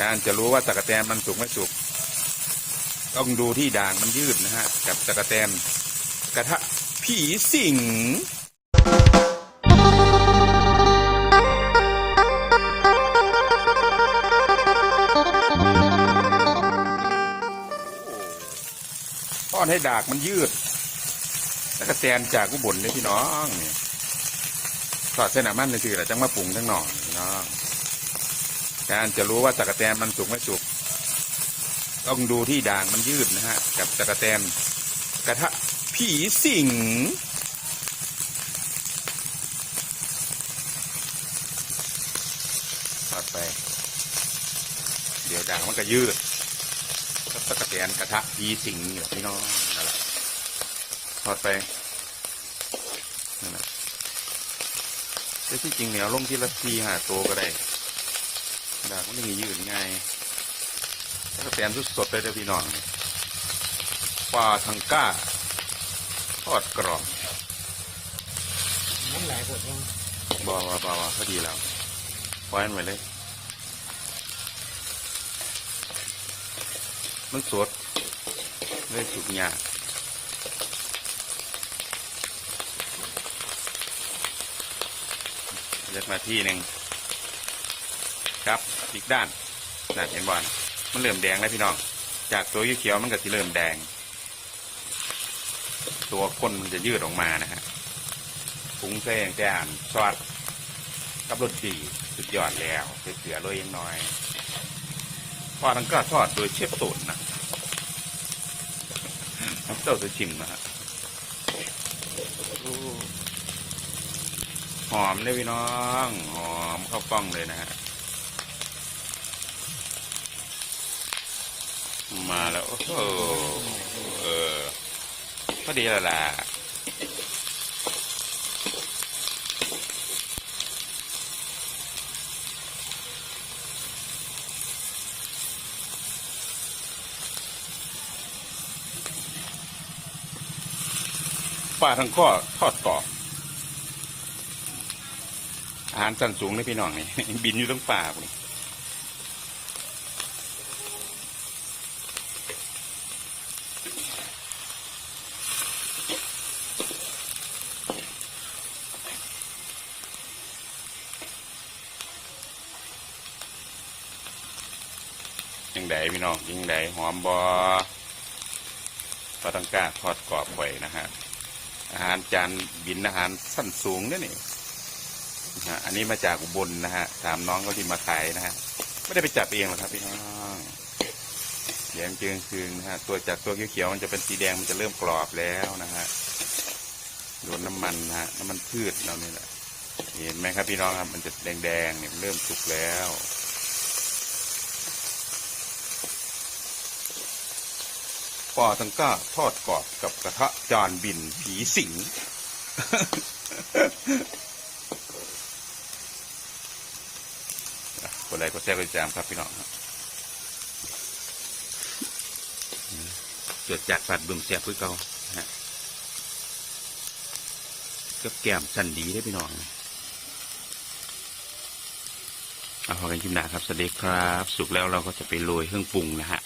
การจะรู้ว่าตะกะแตนมันสุกไม่สุก ต้องดูที่ด่างมันยืดนะฮะ กับตะกะแตนกระทะผีสิงทอดให้ดากมันยืด แล้วก็แตนจากกุบลเลยพี่น้องทอดเส้นหนามันเลยคือเราจังมาปรุงทั้งหน่องพี่น้อง การจะรู้ว่าตะกะแตนมันสุกไม่สุก ต้องดูที่ด่างมันยืดนะฮะ กับตะกะแตนกระทะผีสิงทอดไป เดี๋ยวด่างมันก็ยืดตะกะแตนกระทะผีสิงอยู่พี่น้องนั่นแหละทอดไปนั่นแหละแต่ที่จริงเนี่ยลงที่ละทีหาตัวก็ได้ ดากมันไม่ยืดง่ายตะกะแตนสดๆเลยเด้อพี่น้องปลาทังก้าทอดกรอบน้ำไหลหมดยังบอว่าบอว่าพอดีแล้วปล่อยมันไว้เลย มันสดเลยสุกยากเลือกมาที่หนึ่ง ครับอีกด้านน่าเห็นบ่อนมันเริ่มแดงแล้วพี่น้อง จากตัวเขียวมันก็จะเริ่มแดง ตัวก้นมันจะยืดออกมานะฮะปรุงแซงแจ่นซอสกับรสดีสุดยอดแล้วเสือๆเลยยังน้อยทอดทั้งก็ทอดโดยเชฟตุนนะเต้าจะชิมนะฮะหอมเลยพี่น้อง หอมเข้ากล้องเลยนะฮะ มาแล้ว โอ้โหเออพอดีแล้วล่ะปลาทั้งข้อทอดกรออาหารสั้นสูงเลยพี่น้องนี่บินอยู่ทั้งป่าพุ่น ยังไดพี่น้องยังไดหอมบอปลาตังกาทอดกรอบไว้นะฮะอาหารจานบินอาหารสั้นสูงเนี่ยนี่ฮะอันนี้มาจากอุบลนะฮะถามน้องเขาที่มาขายนะฮะไม่ได้ไปจับเองหรอกครับพี่น้องแดงเจืองคืนนะฮะตัวจากตัวเขียวๆมันจะเป็นสีแดงมันจะเริ่มกรอบแล้วนะฮะโดนน้ำมันนะฮะน้ำมันพืชเราเนี่แหละเห็นไหมครับพี่น้องครับมันจะแดงๆเนี่ยมันเริ่มสุกแล้ว ปอทังก้าทอดกรอบกับกระทะจานบินผีสิง กดไลค์กดแชร์กดติดตามครับพี่น้องครับเกิดจากฝัดบึมเสียบพื้นเก่ากับแก้มสันดีได้พี่น้องเอาพอกันชิมหนาครับสวัสดีครับ สุกแล้วเราก็จะไปโรยเครื่องปรุงนะฮะ